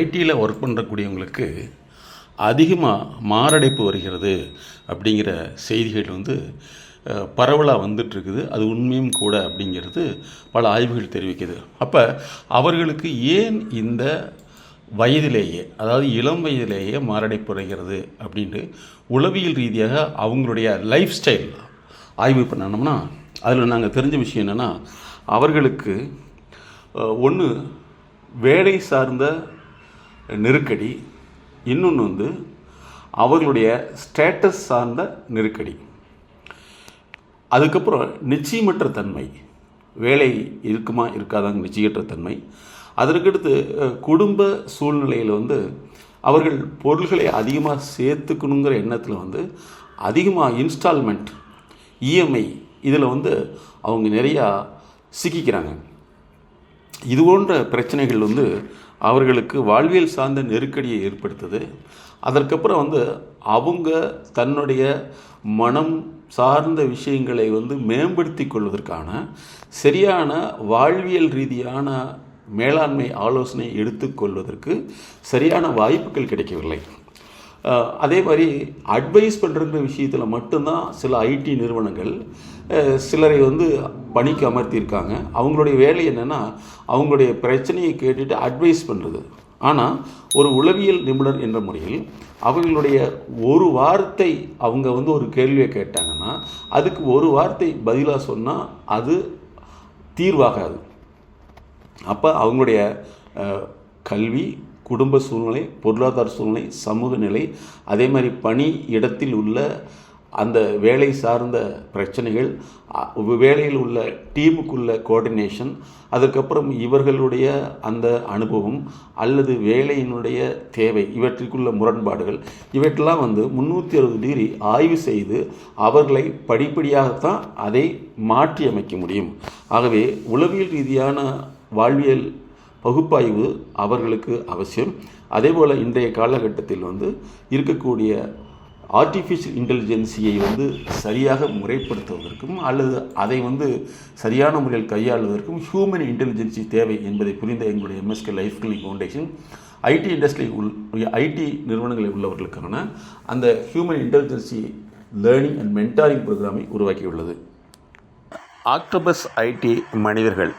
ஐடியில் ஒர்க் பண்ணுறக்கூடியவங்களுக்கு அதிகமாக மாரடைப்பு வருகிறது அப்படிங்கிற செய்திகள் வந்து பரவலாக வந்துட்டுருக்குது. அது உண்மையும் கூட அப்படிங்கிறது பல ஆய்வுகள் தெரிவிக்குது. அப்போ அவர்களுக்கு ஏன் இந்த வயதிலேயே அதாவது இளம் வயதிலேயே மாரடைப்பு வருகிறது அப்படின்ட்டு உளவியல் ரீதியாக அவங்களுடைய லைஃப் ஸ்டைல் ஆய்வு பண்ணணும்னா அதில் நாங்கள் தெரிஞ்ச விஷயம் என்னென்னா அவர்களுக்கு ஒன்று வேலை சார்ந்த நெருக்கடி. இன்னொன்று வந்து அவர்களுடைய ஸ்டேட்டஸ் சார்ந்த நெருக்கடி. அதுக்கப்புறம் நிச்சயமற்ற தன்மை. வேலை இருக்குமா இருக்காதாங்க நிச்சயமற்ற தன்மை. அதற்கடுத்து குடும்ப சூழ்நிலையில் வந்து அவர்கள் பொருள்களை அதிகமாக சேர்த்துக்கணுங்கிற எண்ணத்தில் வந்து அதிகமாக இன்ஸ்டால்மெண்ட் இஎம்ஐ இதில் வந்து அவங்க நிறையா சிக்கிக்கிறாங்க. இது போன்ற பிரச்சனைகள் வந்து அவர்களுக்கு வாழ்வியல் சார்ந்த நெருக்கடியை ஏற்படுத்துது. அதற்கப்புறம் வந்து அவங்க தன்னுடைய மனம் சார்ந்த விஷயங்களை வந்து மேம்படுத்தி கொள்வதற்கான சரியான வாழ்வியல் ரீதியான மேலாண்மை ஆலோசனை எடுத்துக்கொள்வதற்கு சரியான வாய்ப்புகள் கிடைக்கவில்லை. அதே மாதிரி அட்வைஸ் பண்ணுற விஷயத்தில் மட்டும்தான் சில ஐடி நிறுவனங்கள் சிலரை வந்து பணிக்கு அமர்த்தியிருக்காங்க. அவங்களுடைய வேலை என்னென்னா அவங்களுடைய பிரச்சனையை கேட்டுட்டு அட்வைஸ் பண்ணுறது ஆனால் ஒரு உளவியல் நிபுணர் என்ற முறையில் அவங்களுடைய ஒரு வார்த்தை அவங்க வந்து ஒரு கேள்வியை கேட்டாங்கன்னா அதுக்கு ஒரு வார்த்தை பதிலாக சொன்னால் அது தீர்வாகாது. அப்போ அவங்களுடைய கல்வி குடும்ப சூழ்நிலை பொருளாதார சூழ்நிலை சமூக நிலை அதே மாதிரி பணி இடத்தில் உள்ள அந்த வேலை சார்ந்த பிரச்சனைகள் வேலையில் உள்ள டீமுக்குள்ள கோஆர்டினேஷன் அதுக்கப்புறம் இவர்களுடைய அந்த அனுபவம் அல்லது வேலையினுடைய தேவை இவற்றிற்குள்ள முரண்பாடுகள் இவற்றெல்லாம் வந்து முந்நூற்றி அறுபது டிகிரி ஆய்வு செய்து அவர்களை படிப்படியாகத்தான் அதை மாற்றி அமைக்க முடியும். ஆகவே உளவியல் ரீதியான வாழ்வியல் பகுப்பாய்வு அவர்களுக்கு அவசியம். அதேபோல் இன்றைய காலகட்டத்தில் வந்து இருக்கக்கூடிய ஆர்டிஃபிஷியல் இன்டெலிஜென்சியை வந்து சரியாக முறைப்படுத்துவதற்கும் அல்லது அதை வந்து சரியான முறையில் கையாளுவதற்கும் ஹியூமன் இன்டெலிஜென்சி தேவை என்பதை புரிந்த எங்களுடைய MSK life clinic foundation IT industry உள் ஐடி நிறுவனங்களில் உள்ளவர்களுக்கான அந்த human intelligence learning and mentoring ப்ரோக்ராமை உருவாக்கியுள்ளது. ஆக்டோபஸ் ஐடி மனிதர்கள்.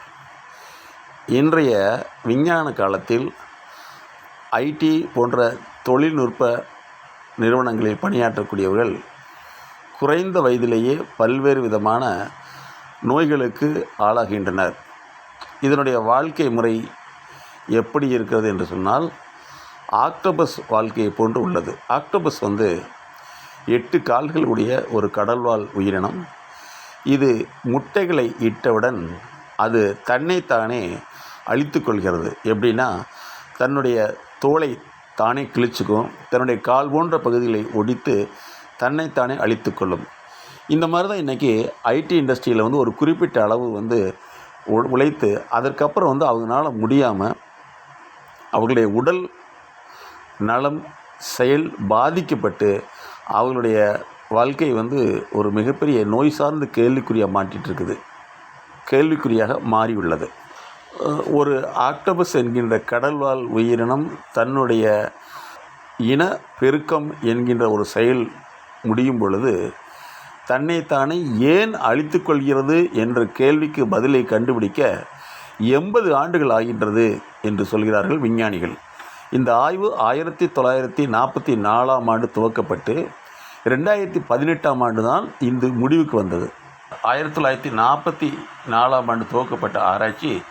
இன்றைய விஞ்ஞான காலத்தில் ஐடி போன்ற தொழில்நுட்ப நிறுவனங்களில் பணியாற்றக்கூடியவர்கள் குறைந்த வயதிலேயே பல்வேறு விதமான நோய்களுக்கு ஆளாகின்றனர். இதனுடைய வாழ்க்கை முறை எப்படி இருக்கிறது என்று சொன்னால் ஆக்டோபஸ் வாழ்க்கையை போன்று உள்ளது. ஆக்டோபஸ் வந்து எட்டு கால்கள் உடைய ஒரு கடல்வாழ் உயிரினம். இது முட்டைகளை இட்டவுடன் அது தன்னைத்தானே அழித்து கொள்கிறது. எப்படின்னா தன்னுடைய தோலை தானே கிழிச்சுக்கும் தன்னுடைய கால் போன்ற பகுதிகளை ஒடித்து தன்னைத்தானே அழித்து கொள்ளும். இந்த மாதிரி தான் இன்றைக்கி ஐடி இண்டஸ்ட்ரியில் வந்து ஒரு குறிப்பிட்ட அளவு வந்து உ- உழைத்து அதற்கப்புறம் வந்து அவங்களால முடியாமல் அவர்களுடைய உடல் நலம் செயல் பாதிக்கப்பட்டு அவங்களுடைய வாழ்க்கை வந்து ஒரு மிகப்பெரிய நோய் சார்ந்த கேள்விக்குறியாக மாட்டிட்டு இருக்குது. கேள்விக்குறியாக மாறியுள்ளது. ஒரு ஆக்டோபஸ் என்கின்ற கடல்வாழ் உயிரினம் தன்னுடைய இன பெருக்கம் என்கின்ற ஒரு செயல் முடியும் பொழுது தன்னைத்தானே ஏன் அழித்துக்கொள்கிறது என்ற கேள்விக்கு பதிலை கண்டுபிடிக்க எண்பது ஆண்டுகள் ஆகின்றது என்று சொல்கிறார்கள் விஞ்ஞானிகள். இந்த ஆய்வு ஆயிரத்தி தொள்ளாயிரத்தி நாற்பத்தி நாலாம் ஆண்டு துவக்கப்பட்டு ரெண்டாயிரத்தி பதினெட்டாம் ஆண்டு தான் இந்த முடிவுக்கு வந்தது. ஆயிரத்தி தொள்ளாயிரத்தி நாற்பத்தி நாலாம் ஆண்டு துவக்கப்பட்ட ஆராய்ச்சி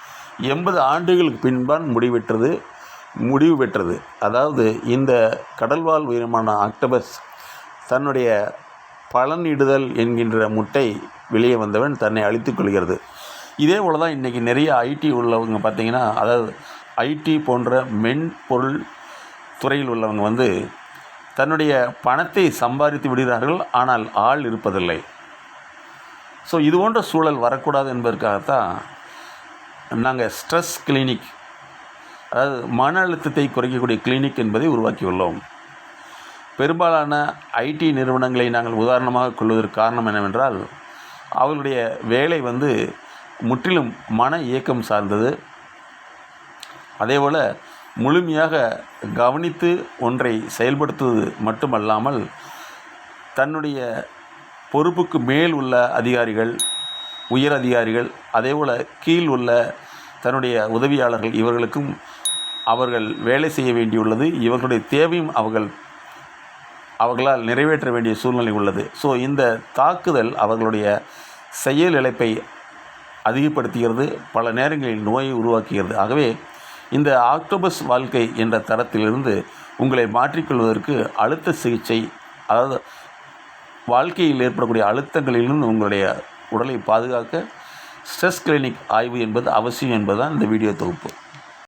எண்பது ஆண்டுகளுக்கு பின்பான் முடிவெற்றது முடிவு பெற்றது. அதாவது இந்த கடல்வாழ் உயிரமான ஆக்டோபஸ் தன்னுடைய பலனிடுதல் என்கின்ற முட்டை வெளியே வந்தவன் தன்னை அழித்துக் கொள்கிறது. இதே போல் தான் இன்றைக்கி நிறைய ஐடி உள்ளவங்க பார்த்தீங்கன்னா அதாவது ஐடி போன்ற மென்பொருள் துறையில் உள்ளவங்க வந்து தன்னுடைய பணத்தை சம்பாதித்து விடுகிறார்கள் ஆனால் ஆள் இருப்பதில்லை. ஸோ இது போன்ற சூழல் வரக்கூடாது என்பதற்காகத்தான் நாங்கள் ஸ்ட்ரெஸ் கிளினிக் அதாவது மன அழுத்தத்தை குறைக்கக்கூடிய கிளினிக் என்பதை உருவாக்கியுள்ளோம் பெரும்பாலான ஐடி நிறுவனங்களை நாங்கள் உதாரணமாக கொள்வதற்கு காரணம் என்னவென்றால் அவர்களுடைய வேலை வந்து முற்றிலும் மன இயக்கம் சார்ந்தது. அதேபோல் முழுமையாக கவனித்து ஒன்றை செயல்படுத்துவது மட்டுமல்லாமல் தன்னுடைய பொறுப்புக்கு மேல் உள்ள அதிகாரிகள் உயர் அதிகாரிகள் அதேபோல் கீழ் உள்ள தன்னுடைய உதவியாளர்கள் இவர்களுக்கும் அவர்கள் வேலை செய்ய வேண்டியுள்ளது. இவர்களுடைய தேவையும் அவர்கள் அவர்களால் நிறைவேற்ற வேண்டிய சூழ்நிலை உள்ளது. ஸோ இந்த தாக்குதல் அவர்களுடைய செயல் இழப்பை அதிகப்படுத்துகிறது பல நேரங்களில் நோயை உருவாக்குகிறது. ஆகவே இந்த ஆக்டோபஸ் வாழ்க்கை என்ற தரத்திலிருந்து உங்களை மாற்றிக்கொள்வதற்கு அழுத்த சிகிச்சை அதாவது வாழ்க்கையில் ஏற்படக்கூடிய அழுத்தங்களிலிருந்து உங்களுடைய உடலை பாதுகாக்க ஸ்ட்ரெஸ் கிளினிக் ஆய்வு என்பது அவசியம் என்பதுதான் இந்த வீடியோ தொகுப்பு.